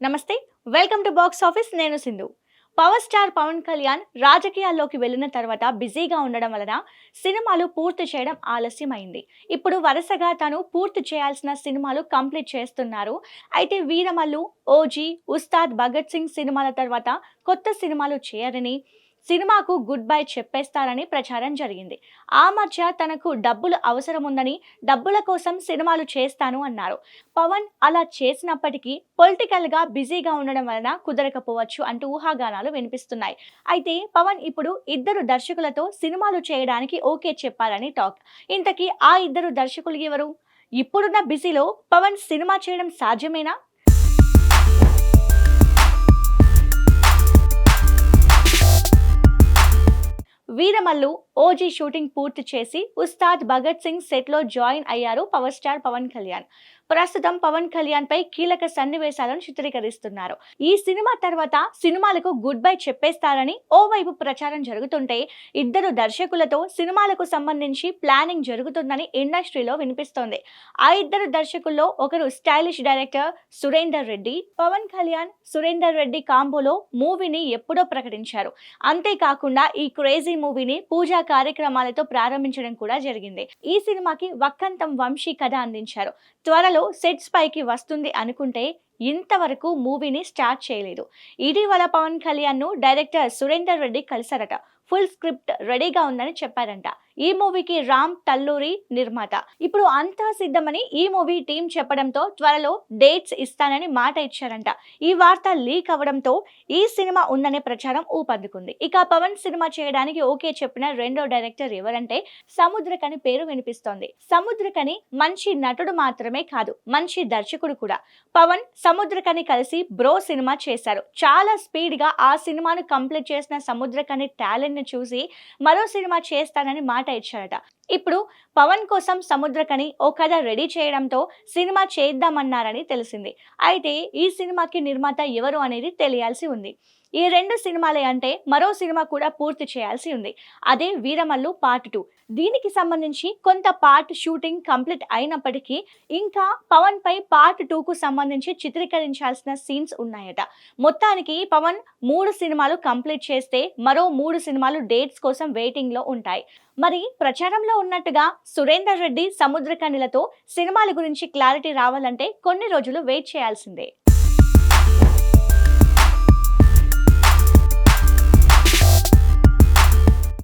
నమస్తే welcome to box office నేను Sindhu. Power star Pawan Kalyan రాజకీయాల్లోకి వెళ్ళిన తర్వాత బిజీగా ఉండడం వలన సినిమాలు పూర్తి చేయడం ఆలస్యమైంది. ఇప్పుడు వరుసగా తను పూర్తి చేయాల్సిన సినిమాలు కంప్లీట్ చేస్తున్నారు. అయితే వీరమల్లు ఓజీ ఉస్తాద్ భగత్ సింగ్ సినిమాల తర్వాత కొత్త సినిమాలు చేయరని సినిమాకు గుడ్ బై చెప్పేస్తారని ప్రచారం జరిగింది. ఆ మధ్య తనకు డబ్బులు అవసరం ఉందని డబ్బుల కోసం సినిమాలు చేస్తాను అన్నారు. పవన్ అలా చేసినప్పటికీ పొలిటికల్గా బిజీగా ఉండడం వలన కుదరకపోవచ్చు అంటూ ఊహాగానాలు వినిపిస్తున్నాయి. అయితే పవన్ ఇప్పుడు ఇద్దరు దర్శకులతో సినిమాలు చేయడానికి ఓకే చెప్పారని టాక్. ఇంతకీ ఆ ఇద్దరు దర్శకులు ఎవరు? ఇప్పుడున్న బిజీలో పవన్ సినిమా చేయడం సాధ్యమేనా? వీరమల్లు ఓజీ షూటింగ్ పూర్తి చేసి ఉస్తాద్ భగత్ సింగ్ సెట్లో జాయిన్ అయ్యారు పవర్ స్టార్ పవన్ కళ్యాణ్. ప్రస్తుతం పవన్ కళ్యాణ్ పై కీలక సన్నివేశాలను చిత్రీకరిస్తున్నారు. ఈ సినిమా తర్వాత సినిమాలకు గుడ్ బై చెప్పేస్తారని ఓవైపు ప్రచారం జరుగుతుంటే ఇద్దరు దర్శకులతో సినిమాలకు సంబంధించి ప్లానింగ్ జరుగుతుందని ఇండస్ట్రీలో వినిపిస్తోంది. ఆ ఇద్దరు దర్శకుల్లో ఒకరు స్టైలిష్ డైరెక్టర్ సురేందర్ రెడ్డి పవన్ కళ్యాణ్ సురేందర్ రెడ్డి కాంబోలో మూవీని ఎప్పుడో ప్రకటించారు. అంతేకాకుండా ఈ క్రేజీ మూవీని పూజా కార్యక్రమాలతో ప్రారంభించడం కూడా జరిగింది. ఈ సినిమాకి వక్కంతం వంశీ కథ అందించారు. త్వరలో సెట్స్ పైకి వస్తుంది అనుకుంటే ఇంతవరకు మూవీని స్టార్ట్ చేయలేదు. ఇటీవల పవన్ కళ్యాణ్ను డైరెక్టర్ సురేందర్ రెడ్డి కలిశారట. ఫుల్ స్క్రిప్ట్ రెడీగా ఉందని చెప్పారంట. ఈ మూవీకి రామ్ తల్లూరి నిర్మాత. ఇప్పుడు అంతా సిద్ధమని ఈ మూవీ టీం చెప్పడంతో త్వరలో డేట్స్ ఇస్తానని మాట ఇచ్చారంట. ఈ వార్త లీక్ అవడంతో ఈ సినిమా ఉందనే ప్రచారం ఊపందుకుంది. ఇక పవన్ సినిమా చేయడానికి ఓకే చెప్పిన రెండో డైరెక్టర్ ఎవరంటే సముద్రకని పేరు వినిపిస్తోంది. సముద్రకని మంచి నటుడు మాత్రమే కాదు మంచి దర్శకుడు కూడా. పవన్ సముద్రకని కలిసి బ్రో సినిమా చేశారు. చాలా స్పీడ్గా ఆ సినిమాను కంప్లీట్ చేసిన సముద్రకని టాలెంట్ ని చూసి మరో సినిమా చేస్తానని మాట ఇచ్చారట ఇప్పుడు పవన్ కోసం సముద్రకని ఓ కథ రెడీ చేయడంతో సినిమా చేద్దామన్నారని తెలిసింది. అయితే ఈ సినిమాకి నిర్మాత ఎవరు అనేది తెలియాల్సి ఉంది. ఈ రెండు సినిమాలే అంటే మరో సినిమా కూడా పూర్తి చేయాల్సి ఉంది. అదే వీరమల్లు పార్ట్ టూ. దీనికి సంబంధించి కొంత పార్ట్ షూటింగ్ కంప్లీట్ అయినప్పటికీ ఇంకా పవన్ పై పార్ట్ టూకు సంబంధించి చిత్రీకరించాల్సిన సీన్స్ ఉన్నాయట. మొత్తానికి పవన్ మూడు సినిమాలు కంప్లీట్ చేస్తే మరో మూడు సినిమాలు డేట్స్ కోసం వెయిటింగ్లో ఉంటాయి. మరి ప్రచారంలో ఉన్నట్టుగా సురేందర్ రెడ్డి సముద్రకనిలతో సినిమాల గురించి క్లారిటీ రావాలంటే కొన్ని రోజులు వెయిట్ చేయాల్సిందే.